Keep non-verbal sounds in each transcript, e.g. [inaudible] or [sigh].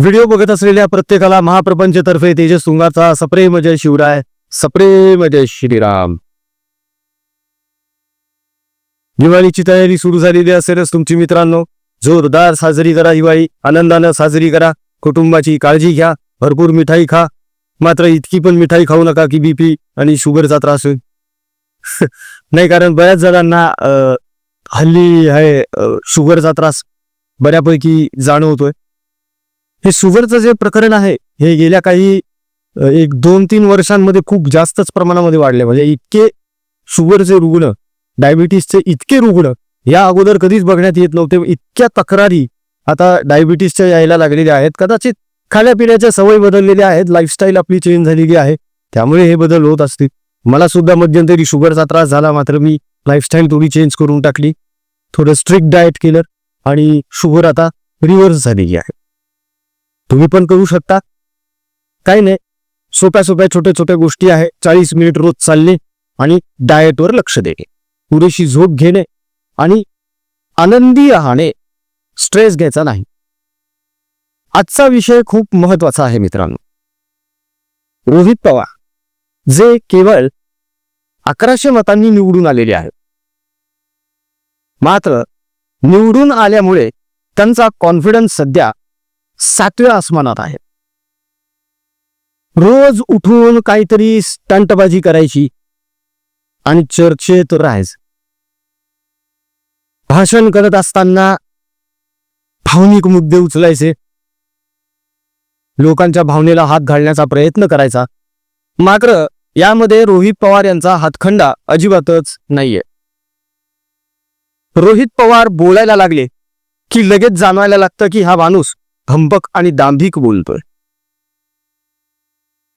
Video बघत असलेल्या प्रत्येकाला महाप्रपंचतर्फे तेजस तुंगाचा सप्रेम जय शिवराय सप्रेम जय श्रीराम. दिवाळीची तयारी सुरू झालेली असेलच तुमची मित्रांनो. जोरदार साजरी करा दिवाळी आनंदानं साजरी करा कुटुंबाची काळजी घ्या भरपूर मिठाई खा. मात्र इतकी पण मिठाई खाऊ नका की बीपी आणि शुगरचा त्रास होईल. [laughs] नाही कारण बऱ्याच जणांना हल्ली आहे शुगरचा त्रास बऱ्यापैकी जाणवतोय. हे शुगरचं जे प्रकरण आहे हे गेल्या काही एक दोन तीन वर्षांमध्ये खूप जास्तच प्रमाणामध्ये वाढले. म्हणजे इतके शुगरचे रुग्ण डायबिटीसचे इतके रुग्ण या अगोदर कधीच बघण्यात येत नव्हते. इतक्या तक्रारी आता डायबिटीसच्या यायला लागलेल्या आहेत. कदाचित खाण्यापिण्याच्या सवयी बदललेल्या आहेत. लाईफस्टाईल आपली चेंज झालेली आहे. त्यामुळे हे बदल होत असतील. मला सुद्धा मध्यंतरी शुगरचा त्रास झाला. मात्र मी लाईफस्टाईल थोडी चेंज करून टाकली. थोडं स्ट्रिक्ट डाएट केलं आणि शुगर आता रिव्हर्स झालेली आहे. तुम्ही पण करू शकता. काही नाही. सोप्या सोप्या छोट्या छोट्या गोष्टी आहे. चाळीस मिनिट रोज चालणे आणि डाएटवर लक्ष देणे. पुरेशी झोप घेणे आणि आनंदी राहणे. स्ट्रेस घ्यायचा नाही. आजचा विषय खूप महत्त्वाचा आहे मित्रांनो. रोहित पवार जे केवळ अकराशे मतांनी निवडून आलेले आहेत. मात्र निवडून आल्यामुळे त्यांचा कॉन्फिडन्स सध्या सातव्या आसमानात आहे. रोज उठून काहीतरी स्टंटबाजी करायची आणि चर्चेत राहायचं. भाषण करत असताना भावनिक मुद्दे उचलायचे. लोकांच्या भावनेला हात घालण्याचा प्रयत्न करायचा. मात्र यामध्ये रोहित पवार यांचा हातखंडा अजिबातच नाहीये. रोहित पवार बोलायला लागले की लगेच जाणवायला लागतं की हा माणूस भंबक आणि दांभिक बोलतोय.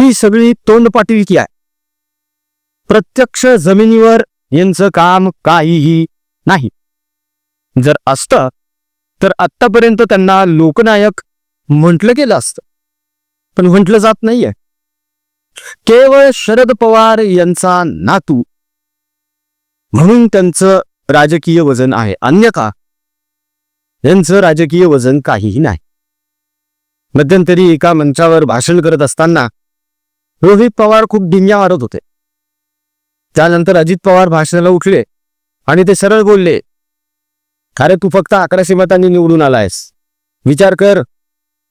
ही सगळी तोंडपाटीलकी आहे. प्रत्यक्ष जमिनीवर यांचं काम काहीही नाही. जर असतं तर आत्तापर्यंत त्यांना लोकनायक म्हटलं गेलं असतं. पण म्हटलं जात नाहीये. केवळ शरद पवार यांचा नातू. म्हणून त्यांचं राजकीय वजन आहे. अन्यथा यांचं राजकीय वजन काहीही नाही. मध्यंतरी एका मंचावर भाषण करत असताना रोहित पवार खूप डिंग्या मारत होते. त्यानंतर अजित पवार भाषणाला उठले आणि ते सरळ बोलले अरे तू फक्त अकराशे मतांनी निवडून आलायस. विचार कर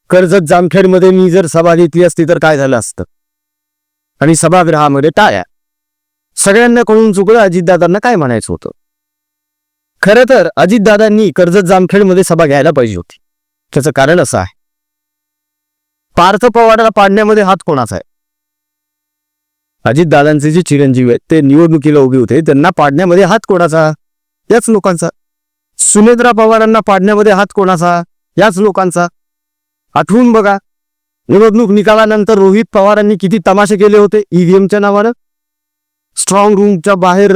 कर्जत जामखेडमध्ये मी जर सभा घेतली असती तर काय झालं असतं? आणि सभागृहामध्ये टाळ्या. सगळ्यांना कळून चुकलं अजितदादांना काय म्हणायचं होतं? खरं तर अजितदादांनी कर्जत जामखेडमध्ये सभा घ्यायला पाहिजे होती. त्याचं कारण असं आहे. पार्थ पवाराला पाडण्यामध्ये हात कोणाचा आहे? अजितदादांचे जे चिरंजीव आहेत ते निवडणुकीला उभे होते त्यांना पाडण्यामध्ये हात कोणाचा? याच लोकांचा. सुनेत्रा पवारांना पाडण्यामध्ये हात कोणाचा? याच लोकांचा. आठवून बघा निवडणूक निकालानंतर रोहित पवारांनी किती तमाशे केले होते ईव्हीएमच्या नावानं? स्ट्रॉंग रूमच्या बाहेर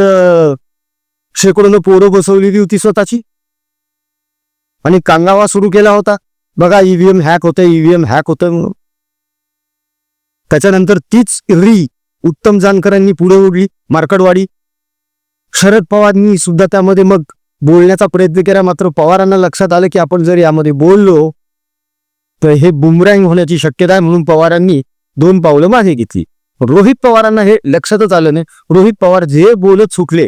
शेकडोनं पोरं बसवलेली होती स्वतःची. आणि कांगावा सुरू केला होता. बघा ईव्हीएम हॅक होतं ईव्हीएम हॅक होतं त्याच्यानंतर तीच री उत्तम जानकरांनी पुढे ओढली मार्कडवाडी. शरद पवारांनी सुद्धा त्यामध्ये मग बोलण्याचा प्रयत्न केला मात्र पवारांना लक्षात आलं की आपण जर यामध्ये बोललो तर हे बुमरँग होण्याची शक्यता आहे म्हणून पवारांनी दोन पावलं मागे घेतली. रोहित पवारांना हे लक्षातच आलं नाही. रोहित पवार जे बोलत चुकले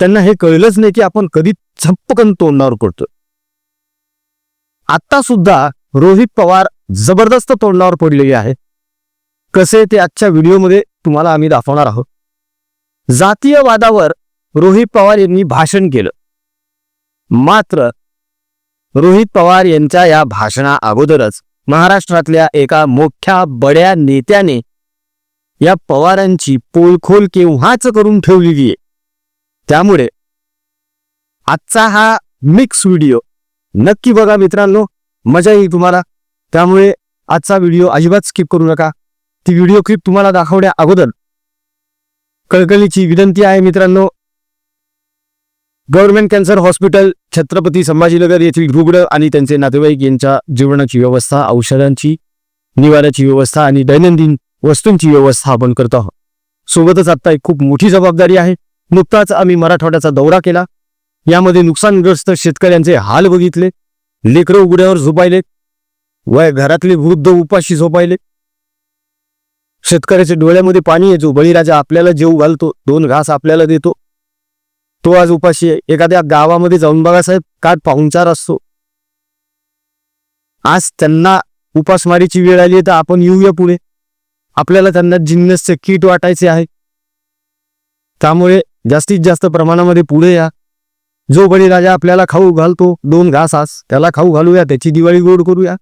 त्यांना हे कळलंच नाही की आपण कधी झपकन तोंडावर पडतो आता सुद्धा रोहित पवार जबरदस्त तोंडावर पडलेले आहे. कसे ते आजच्या व्हिडिओमध्ये तुम्हाला आम्ही दाखवणार आहोत. जातीयवादावर रोहित पवार यांनी भाषण केलं. मात्र रोहित पवार यांच्या या भाषणा अगोदरच महाराष्ट्रातल्या एका मोठ्या बड्या नेत्याने या पवारांची पोलखोल केव्हाच करून ठेवलेली आहे त्यामुळे आजचा हा मिक्स व्हिडिओ नक्की बघा मित्रांनो. मजा येईल तुम्हाला. त्यामुळे आजचा व्हिडिओ अजिबात स्किप करू नका. ती व्हिडिओ क्लिप तुम्हाला दाखवण्या अगोदर कळकळीची विनंती आहे मित्रांनो. Government cancer hospital Chhatrapati Sambhajinagar येथील रुग्ण आणि त्यांचे नातेवाईक यांच्या जीवनाची व्यवस्था औषधांची निवाऱ्याची व्यवस्था आणि दैनंदिन वस्तूंची व्यवस्था आपण करतो आहोत. सोबतच आता एक खूप मोठी जबाबदारी आहे. नुकताच आम्ही मराठवाड्याचा दौरा केला. यामध्ये नुकसानग्रस्त शेतकऱ्यांचे हाल बघितले लेकरं उघड्यावर झोपायले वय घरातले वृद्ध उपाशी झोपायले. शेतकऱ्याच्या डोळ्यामध्ये पाणी येतो बळीराजा आपल्याला जेव घालतो दोन घास आपल्याला देतो. तो आज उपाशी आहे. एखाद्या गावामध्ये जाऊन बघा साहेब काय पाहुणचार असतो. आज त्यांना उपासमारीची वेळ आली तर आपण येऊया पुढे. आपल्याला त्यांना जिन्नसचे किट वाटायचे आहे. त्यामुळे जास्तीत जास्त प्रमाणामध्ये पुढे या. जो बळीराजा आपल्याला खाऊ घालतो दोन घास आस त्याला खाऊ घालूया त्याची दिवाळी गोड करूया.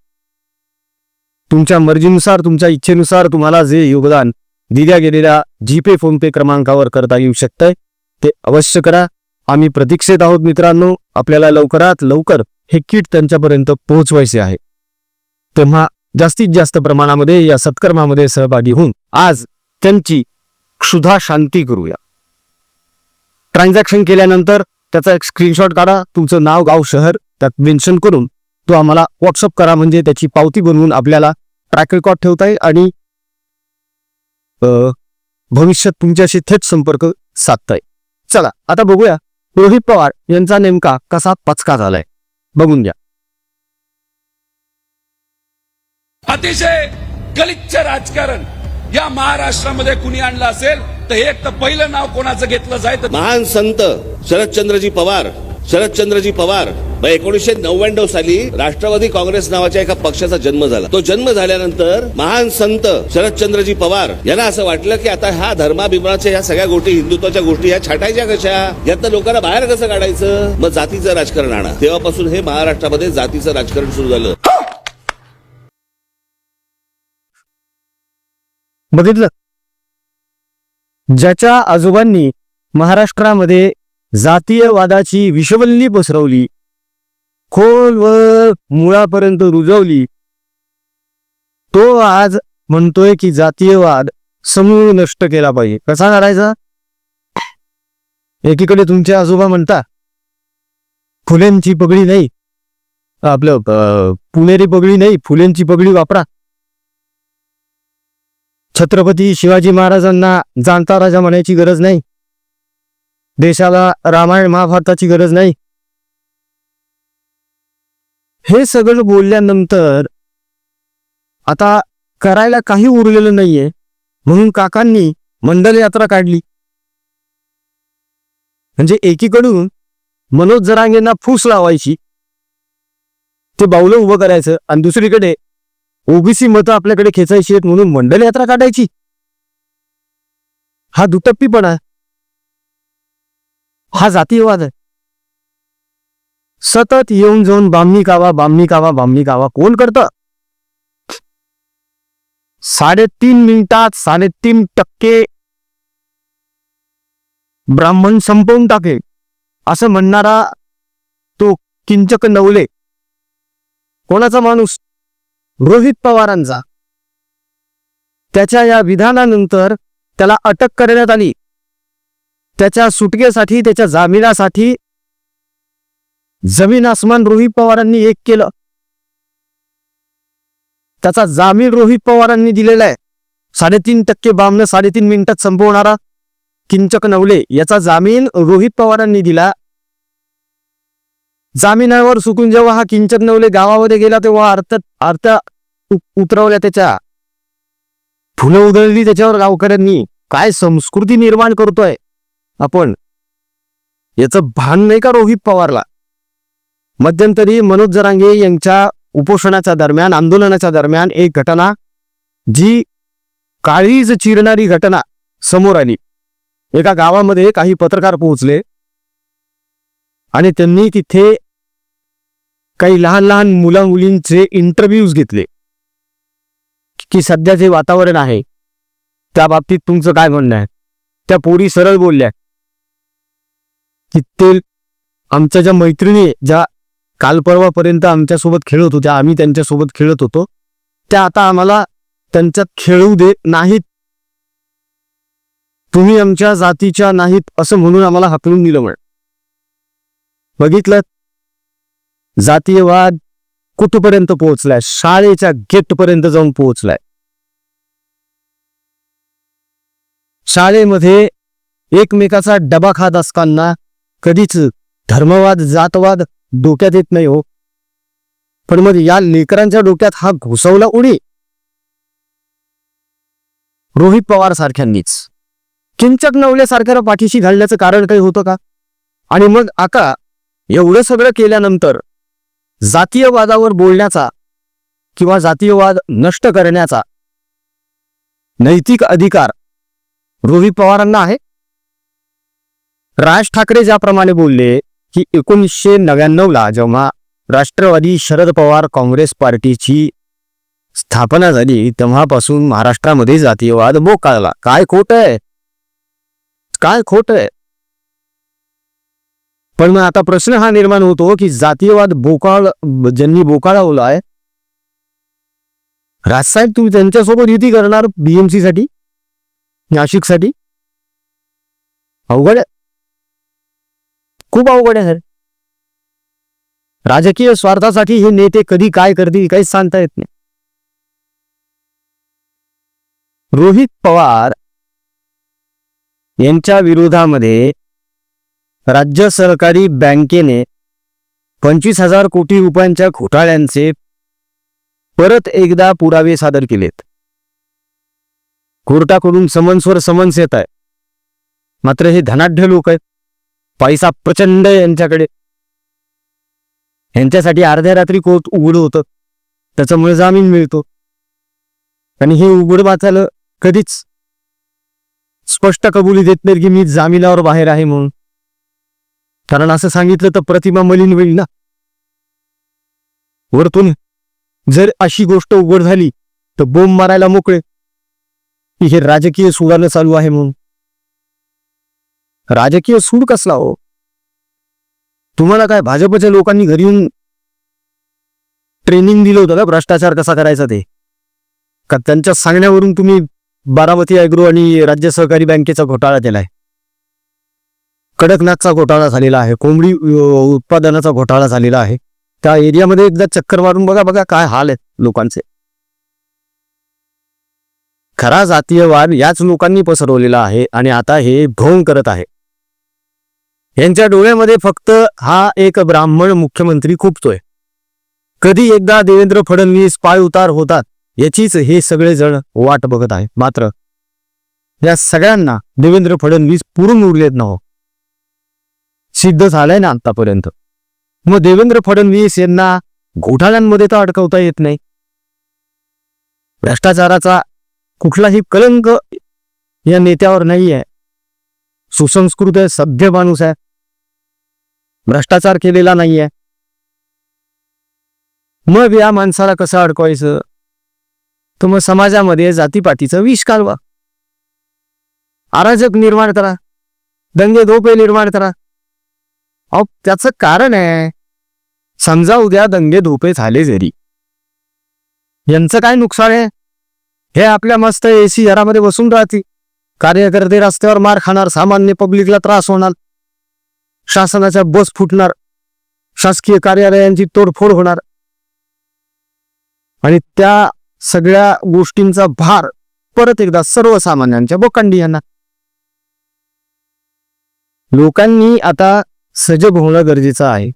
तुमच्या मर्जीनुसार तुमच्या इच्छेनुसार तुम्हाला जे योगदान दिल्या गेलेल्या जीपे फोनपे क्रमांकावर करता येऊ शकतंय ते अवश्य करा. आम्ही प्रतीक्षेत आहोत मित्रांनो आपल्याला लवकरात लवकर हे किट त्यांच्यापर्यंत पोहोचवायचे आहे. तेव्हा जास्तीत जास्त प्रमाणामध्ये या सत्कर्मामध्ये सहभागी होऊन आज त्यांची क्षुधा शांती करूया. ट्रान्झॅक्शन केल्यानंतर त्याचा एक स्क्रीनशॉट काढा तुमचं नाव गाव शहर त्यात मेन्शन करून तो आम्हाला व्हॉट्सअप करा म्हणजे त्याची पावती बनवून आपल्याला ट्रॅक रेकॉर्ड ठेवता येईल आणि भविष्यात तुमच्याशी थेट संपर्क साधता येईल. चला आता बघूया रोहित पवार यांचा नेमका कसा पचका झालाय. बघून घ्या. अतिशय गलिच्छ राजकारण या महाराष्ट्रामध्ये कुणी आणलं असेल? तर हे एक तर पहिलं नाव कोणाचं घेतलं जाय तर महान संत शरदचंद्रजी पवार शरदचंद्रजी पवार. एकोणीसशे नव्याण्णव साली राष्ट्रवादी काँग्रेस नावाच्या एका पक्षाचा जन्म झाला. तो जन्म झाल्यानंतर महान संत शरदचंद्रजी पवार यांना असं वाटलं की आता ह्या धर्माभिमानाच्या ह्या सगळ्या गोष्टी हिंदुत्वाच्या गोष्टी ह्या छाटायच्या कशा? यातनं लोकांना बाहेर कसं काढायचं? मग जातीचं राजकारण आणा. तेव्हापासून हे महाराष्ट्रामध्ये जातीचं राजकारण सुरू झालं. बघितलं? ज्याच्या आजोबांनी महाराष्ट्रामध्ये जातीयवादाची विषवल्ली पसरवली. खोलवर मुळापर्यंत रुजवली. तो आज म्हणतोय की जातीयवाद समूळ नष्ट केला पाहिजे. कसा करायचा? एकीकडे तुमचे आजोबा म्हणता फुलेंची पगडी नाही. आपलं पुणेरी पगडी नाही फुलेंची पगडी वापरा. छत्रपती शिवाजी महाराजांना जाणता राजा म्हणायची गरज नाही. देशाला रामायण महाभारताची गरज नाही. हे सगळं बोलल्यानंतर आता करायला काही उरलेलं नाहीये. म्हणून काकांनी मंडल यात्रा काढली. म्हणजे एकीकडून मनोज जरांगेंना फूस लावायची. ते बावलं उभं करायचं आणि दुसरीकडे ओबीसी मतं आपल्याकडे खेचायची आहेत म्हणून मंडल यात्रा काढायची. हा दुटप्पीपणा. हा जातीयवाद आहे. सतत येऊन जाऊन बामणी कावा बामणी कावा बामणी कावा कोण करत? साडेतीन मिनिटात साडेतीन टक्के ब्राह्मण संपवून टाके असं म्हणणारा तो किंचक नवले. कोणाचा माणूस? रोहित पवारांचा. त्याच्या या विधानानंतर त्याला अटक करण्यात आली. त्याच्या सुटकेसाठी त्याच्या जामिनासाठी जमीन आसमान रोहित पवारांनी एक केलं. त्याचा जामीन रोहित पवारांनी दिलेला आहे. साडेतीन टक्के बामनं साडेतीन मिनिटात संपवणारा किंचक नवले याचा जामीन रोहित पवारांनी दिला. जामिनावर सुकून जेव्हा हा किंचक नवले गावामध्ये गेला तेव्हा अर्थ अर्थ उतरवल्या त्याच्या. फुलं उधळली त्याच्यावर गावकऱ्यांनी. काय संस्कृती निर्माण करतोय. आपण. याचं भान नाही का रोहित पवारला? मध्यंतरी मनोज जरांगे यांच्या उपोषणाच्या दरम्यान आंदोलनाच्या दरम्यान एक घटना जी काळीज चिरणारी घटना समोर आली. एका गावामध्ये काही पत्रकार पोहोचले. आणि त्यांनी तिथे काही लहान लहान मुला मुलींचे इंटरव्ह्यूज घेतले. की सध्या जे वातावरण आहे त्या बाबतीत तुमचं काय म्हणणं आहे? त्या पोरी सरळ बोलल्या की ते आमच्या ज्या मैत्रिणी ज्या काल परवापर्यंत आमच्यासोबत खेळत होत्या आम्ही त्यांच्यासोबत खेळत होतो त्या आता आम्हाला त्यांच्यात खेळू देत नाहीत. तुम्ही आमच्या जातीच्या नाहीत असं म्हणून आम्हाला हकलून दिलं म्हण. बघितलं? जातीयवाद कुठपर्यंत पोहोचलाय? शाळेच्या गेटपर्यंत जाऊन पोहोचलाय. शाळेमध्ये एकमेकाचा डबा खात असताना कधीच धर्मवाद जातवाद डोक्यात येत नाही हो. पण मग या लेकरांच्या डोक्यात हा घुसवला उडी. रोहित पवार सारख्यांनीच. किंचक नवल्यासारख्या पाठीशी घालण्याचं कारण काही होतं का? आणि मग आता एवढं सगळं केल्यानंतर जातीयवादावर बोलण्याचा किंवा जातीयवाद नष्ट करण्याचा नैतिक अधिकार रोहित पवारांना आहे? राज ठाकरे ज्याप्रमाणे बोलले की एकोणीसशे नव्याण्णवला जेव्हा राष्ट्रवादी शरद पवार काँग्रेस पार्टीची स्थापना झाली तेव्हापासून महाराष्ट्रामध्ये जातीयवाद बोकाळला काय खोट आहे? काय खोट आहे? पण मग आता प्रश्न हा निर्माण होतो की जातीयवाद बोकाळ ज्यांनी बोकाळवलाय राजसाहेब तुम्ही त्यांच्यासोबत युती करणार बीएमसी साठी? नाशिकसाठी? अवघड आहे. खूप अवघड आहे सर. राजकीय स्वार्थासाठी हे नेते कधी काय करतील काहीच सांगता येत नाही. रोहित पवार यांच्या विरोधामध्ये राज्य सहकारी बँकेने पंचवीस हजार कोटी रुपयांच्या घोटाळ्यांचे परत एकदा पुरावे सादर केलेत. कोर्टाकडून समन्सवर समन्स येत आहे. मात्र हे धनाढ्य लोक आहेत. पैसा प्रचंड आहे यांच्याकडे. यांच्यासाठी अर्ध्या रात्री कोर्ट उघड होतं. त्याच्यामुळे जामीन मिळतो. आणि हे उघड वाचायला कधीच स्पष्ट कबुली देत नाही की मी जामिनावर बाहेर आहे म्हणून. कारण असं सांगितलं तर प्रतिमा मलिन होईल ना? वरतून जर अशी गोष्ट उघड झाली तर बोंब मारायला मोकळे. हे राजकीय सुडानं चालू आहे म्हणून. राजकीय सूड कसला हो? तुम्हाला काय भाजपच्या लोकांनी घरी येऊन ट्रेनिंग दिलं होतं का? भ्रष्टाचार कसा करायचा ते? का त्यांच्या सांगण्यावरून तुम्ही बारामती अॅग्रो आणि राज्य सहकारी बँकेचा घोटाळा केलाय? कडकनाथचा घोटाळा झालेला आहे कोंबडी उत्पादनाचा घोटाळा झालेला आहे. त्या एरियामध्ये एकदा चक्कर मारून बघा बघा काय हाल आहेत लोकांचे. खरा जातीयवाद याच लोकांनी पसरवलेला आहे आणि आता हे भोंग करत आहे. यांच्या डोळ्यामध्ये फक्त हा एक ब्राह्मण मुख्यमंत्री खुपतोय. कधी एकदा देवेंद्र फडणवीस पाय उतार होतात याचीच हे सगळे जण वाट बघत आहे मात्र या सगळ्यांना देवेंद्र फडणवीस पुरून उरलेत ना हो. सिद्ध झालंय ना आतापर्यंत मग देवेंद्र फडणवीस यांना घोटाळ्यांमध्ये तर अडकवता येत नाही. भ्रष्टाचाराचा कुठलाही कलंक या नेत्यावर नाही आहे सुसंस्कृत आहे सभ्य माणूस आहे. भ्रष्टाचार केलेला नाहीये. मग या माणसाला कसं अडकवायचं? तर मग समाजामध्ये जातीपातीचं विष कालवा. अराजक निर्माण करा. दंगे धोपे निर्माण करा. अहो त्याचं कारण आहे. समजा उद्या दंगे धोपे झाले जरी. यांचं काय नुकसान आहे? हे आपल्या मस्त एसी घरामध्ये बसून राहतील. कार्यकर्ते रस्त्यावर मार खाणार सामान्य पब्लिकला त्रास होणार. शासनाच्या बस फुटणार. शासकीय कार्यालयांची तोडफोड होणार. आणि त्या सगळ्या गोष्टींचा भार परत एकदा सर्वसामान्यांच्या बोकांडी यांना. लोकांनी आता सजग होणं गरजेचं आहे.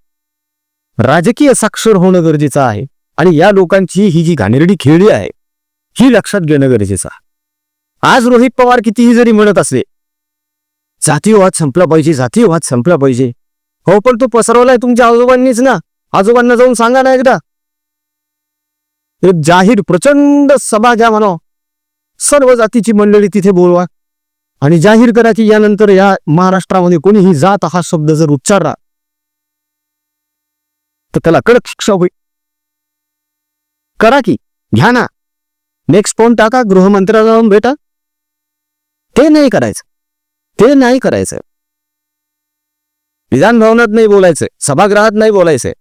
राजकीय साक्षर होणं गरजेचं आहे आणि या लोकांची ही जी घाणेरडी खेळी आहे ही लक्षात घेणं गरजेचं आहे. आज रोहित पवार कितीही जरी म्हणत असले जातीयवाद संपला पाहिजे जातीयवाद संपला पाहिजे. हो पण तो पसरवलाय तुमच्या आजोबांनीच ना. आजोबांना जाऊन सांगा ना एकदा. एक जाहीर प्रचंड सभा घ्या म्हणा. सर्व जातीची मंडळी तिथे बोलवा. आणि जाहीर करा की यानंतर या महाराष्ट्रामध्ये कोणीही जात हा शब्द जर उच्चारला तर त्याला कडक शिक्षा होईल. करा की घ्या ना. नेक्स्ट फोन टाका गृहमंत्र्याला जाऊन भेटा. ते नाही करायचं. ते नाही करायचं. विधान भवनात नाही बोलायचं. सभागृहात नाही बोलायचं.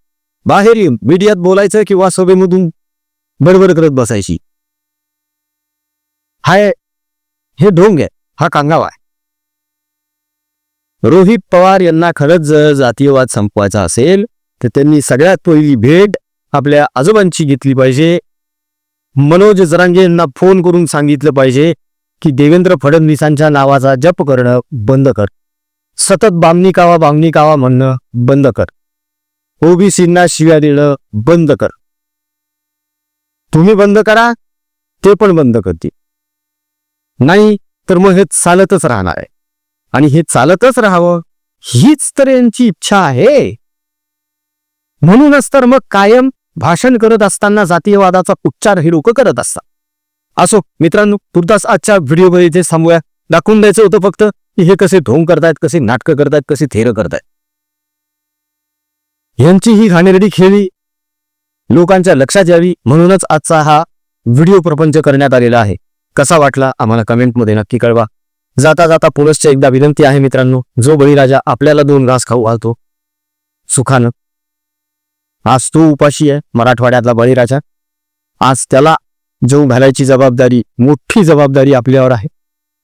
बाहेर येऊन मीडियात बोलायचं किंवा सभेमधून बडबड करत बसायची. हाय हे ढोंग आहे. हा कांगावा आहे. रोहित पवार यांना खरंच जर जातीयवाद संपवायचा असेल तर त्यांनी सगळ्यात पहिली भेट आपल्या आजोबांची घेतली पाहिजे. मनोज जरांगे यांना फोन करून सांगितलं पाहिजे की देवेंद्र फडणवीसांच्या नावाचा जप करणं बंद कर. सतत बामणी कावा बामणी कावा म्हणणं बंद कर. ओबीसींना शिव्या देणं बंद कर. तुम्ही बंद करा ते पण बंद करतील. नाही तर मग हे चालतच राहणार आहे. आणि हे चालतच राहावं हीच तर यांची इच्छा आहे. म्हणूनच तर मग कायम भाषण करत असताना जातीयवादाचा उच्चार हे लोक करत असतात. असो मित्रांनो तुर्तास आजच्या व्हिडिओमध्ये इथे थांबूया. दाखवून द्यायचं होतं फक्त की हे कसे ढोंग करतायत कसे नाटकं करतायत कसे थेर करतायत. यांची ही घाणेरडी खेळी लोकांच्या लक्षात यावी म्हणूनच आजचा हा व्हिडिओ प्रपंच करण्यात आलेला आहे. कसा वाटला आम्हाला कमेंटमध्ये नक्की कळवा. जाता जाता पुनश्च एकदा विनंती आहे मित्रांनो जो बळीराजा आपल्याला दोन घास खाऊ घालतो सुखानं. आज तो उपाशी आहे मराठवाड्यातला बळीराजा. आज त्याला जेव घालायची जबाबदारी मोठी जबाबदारी आपल्यावर आहे.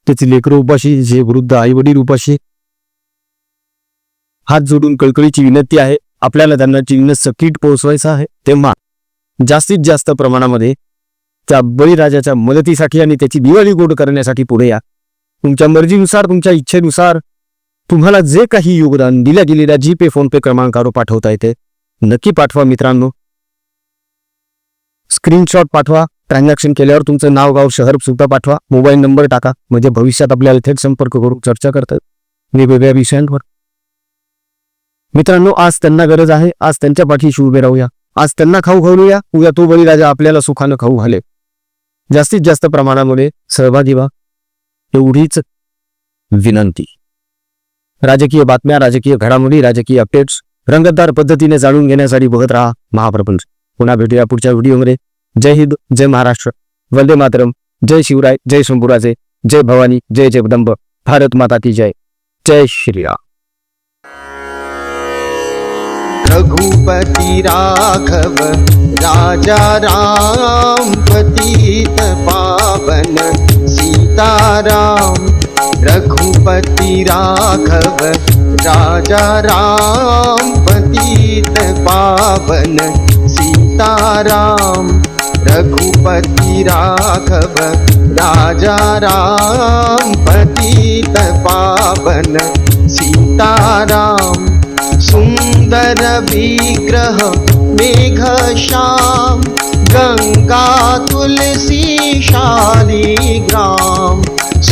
त्याची लेकरं उपाशी जे वृद्ध आई वडील उपाशी. हात जोडून कळकळीची विनंती आहे आपल्याला त्यांना चिन्हचं किट पोहोचवायचं आहे तेव्हा जास्तीत जास्त प्रमाणामध्ये त्या बळीराजाच्या मदतीसाठी आणि त्याची दिवाळी गोड करण्यासाठी पुढे या. तुमच्या मर्जीनुसार तुमच्या इच्छेनुसार तुम्हाला जे काही योगदान दिल्या गेलेल्या जी पे फोन पे क्रमांकावर पाठवता येते. नक्की पाठवा मित्रांनो. स्क्रीनशॉट पाठवा. ट्रान्झॅक्शन केल्यावर तुमचं नाव गाव शहर सुद्धा पाठवा. मोबाईल नंबर टाका. म्हणजे भविष्यात आपल्याला थेट संपर्क करून चर्चा करतात. वेगवेगळ्या विषयांवर. मित्रांनो आज त्यांना गरज आहे. आज त्यांच्या पाठीशी उभे राहूया. आज त्यांना खाऊ घालूया. उद्या तो बळीराजा आपल्याला सुखानं खाऊ घाले जास्तीत जास्त प्रमाणामध्ये सहभागी व्हा. एवढीच विनंती. राजकीय बातम्या राजकीय घडामोडी राजकीय अपडेट्स रंगतदार पद्धतीने जाणून घेण्यासाठी बघत राहा महाप्रपंच पुन्हा भेटूया पुढच्या व्हिडिओमध्ये. जय हिंद जय महाराष्ट्र. वंदे मातरम. जय शिवराय जय शंभुराजे जय भवानी जय जगदंब. भारत माता की जय. जय श्रीराम रघुपति राघव राजा राम पतित पावन सीताराम। रघुपति राघव राजा राम पतित पावन सीताराम। रघुपति राघव राजा राम पतित पावन सीताराम सुंदर विग्रह मेघ श्याम गङ्गा तुलसी शालिग्राम।